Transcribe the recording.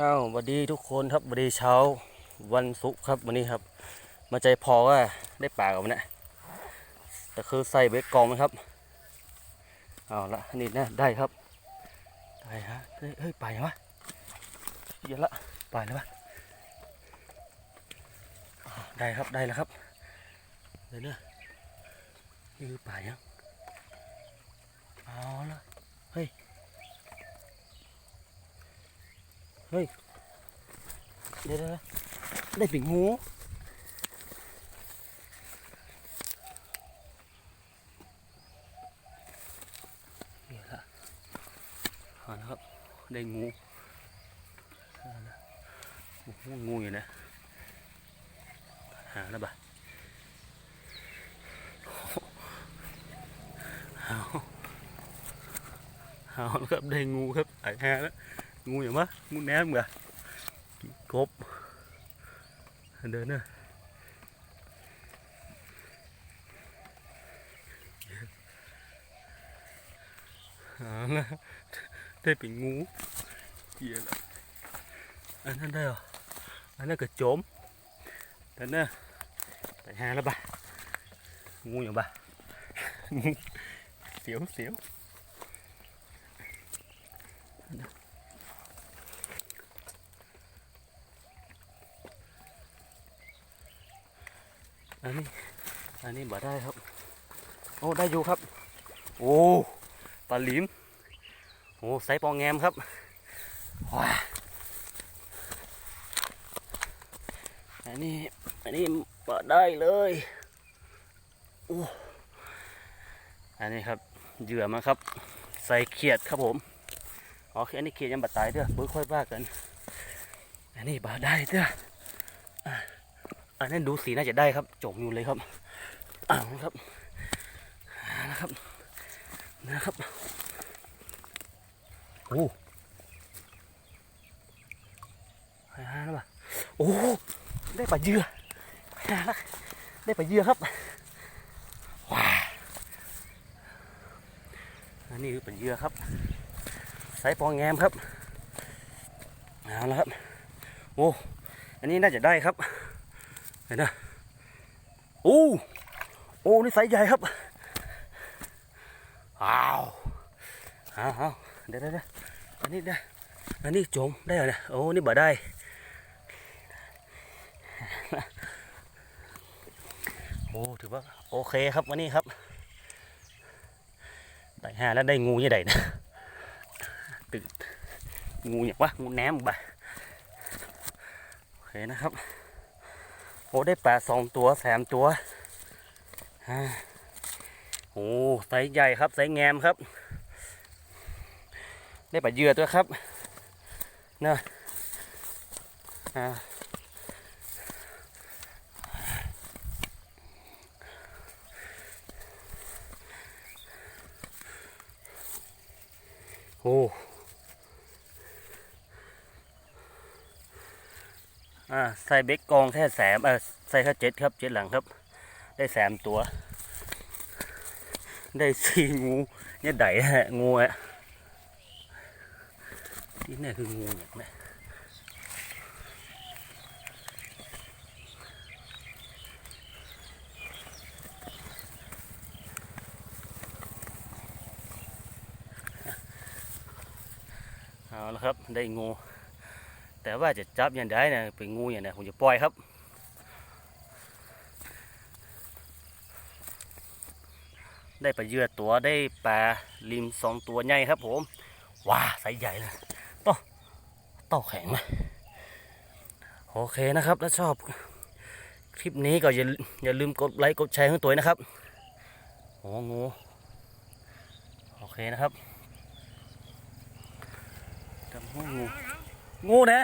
อ้าวสวัสดีทุกคนครับสวัสดีเช้าวันศุกร์ครับวันนี้ครับ มาใจพอว่าได้ปลากับมันนะแต่คือใส่เบสกองไหมครับเอาละนี่นะได้ครับได้ฮะเฮ้ยเฮ้ยไปวะเยอะละไปแล้วะอ่าได้ครับได้แล้วครับเดี๋ยวนะนี่คือป่ายังเอาละเฮ้ย เฮ้ย เดี๋ยวเดี๋ยวเดี๋ยวได้ปิ่งงูเดี๋ยวละเอาละครับ ได้งูเอาละโอ้โหงูอยู่นะหาแล้วปะเอาเอาแล้วครับได้งูครับไอ้แฮแล้ว งูอย่างวะงูแหนมเหรอกบเดินเนอะเอาละได้เป็นงูเหี้ยละอันนั้นได้เหรออันนั้นก็โจมแต่เนอะไปหาแล้วปะงูอย่างปะงูเสียวเสียว อันนี้ อันนี้บ่ได้ครับ โอ้ได้อยู่ครับ โอ้ปลาหลิม โอ้ไซส์ปองแงมครับว้าอันนี้อันนี้บ่ได้เลยโอ้อันนี้ครับเหยื่อมาครับ ใส่เขียดครับผมอ๋ออันนี้เขียดยังบัดตายเด้อบิ่ค่อยว่ากัน อันนี้บ่ได้เด้อ อันนั้นดูสีน่าจะได้ครับจมอยู่เลยครับอ้าครับนะครับนะครับโอ้หาแล้วป่ะโอ้ได้ปลาเยื่อหาแล้วได้ปลาเยื่อครับว้าอันนี้คือปลาเยื่อครับไซส์ปองแงมครับเอาละครับโอ้อันนี้น่าจะได้ครับ ห็นนะโอ้โอ้นี่ไซส์ใหญ่ครับอ้าวอาเอาวเดี๋ยวเดี๋ยวอันนี้ได้อันนี้โจมได้เหรอเนี่ยโอ้นี่บ่ได้โอ้ถือว่าโอเคครับวันนี้ครับได้ห้าแล้วได้งูยังไงนะตื่นงูอย่างวะงูแหนมบ่โอเคนะครับ อ้ได้ปลาสองตัวแสมตัวโอ้ไซส์ใหญ่ครับไซส์แงมครับ ได้ปลาเยื่อตัวครับเนอะโอ้ อ่าใส่เบ็กกองแค่แสมเออใส่แค่เจ็ดครับเจ็ดหลังครับ ได้แสมตัว ได้สี่งูเนี่ยไดฮะงูอะที่นี่คืองูอย่างนี้เอาละครับ ได้งู แต่ว่าจะจับยังไงนะเป็นงูอย่างไรผมจะปล่อยครับได้ปลาเยื่อตัวได้ปลาลิมสองตัวใหญ่ครับผมว้าไซส์ใหญ่เลยโต้โต้แข็งไหมโอเคนะครับถ้าชอบคลิปนี้ก็อย่าอย่าลืมกดไลค์กดแชร์ให้ตัวนะครับโอ้งูโอเคนะครับจำงูงู งูนะ